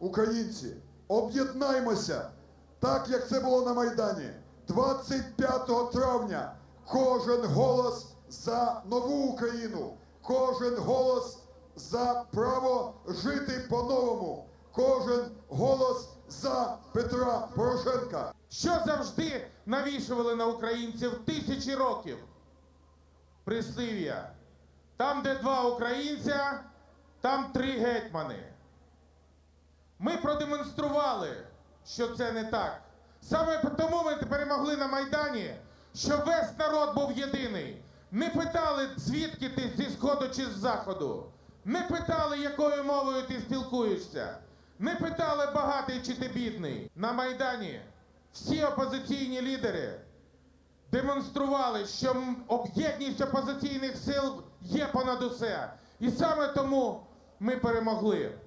Українці, об'єднаймося, так як це було на Майдані. 25 травня кожен голос за нову Україну, кожен голос за право жити по-новому, кожен голос за Петра Порошенка. Що завжди навішували на українців тисячі років? Прислів'я. Там, де два українця, там три гетьмани. Ми продемонстрували, що це не так. Саме тому ми перемогли на Майдані, що весь народ був єдиний. Не питали, звідки ти зі сходу чи з заходу. Не питали, якою мовою ти спілкуєшся. Не питали, багатий чи ти бідний. На Майдані всі опозиційні лідери демонстрували, що об'єдність опозиційних сил є понад усе. І саме тому ми перемогли.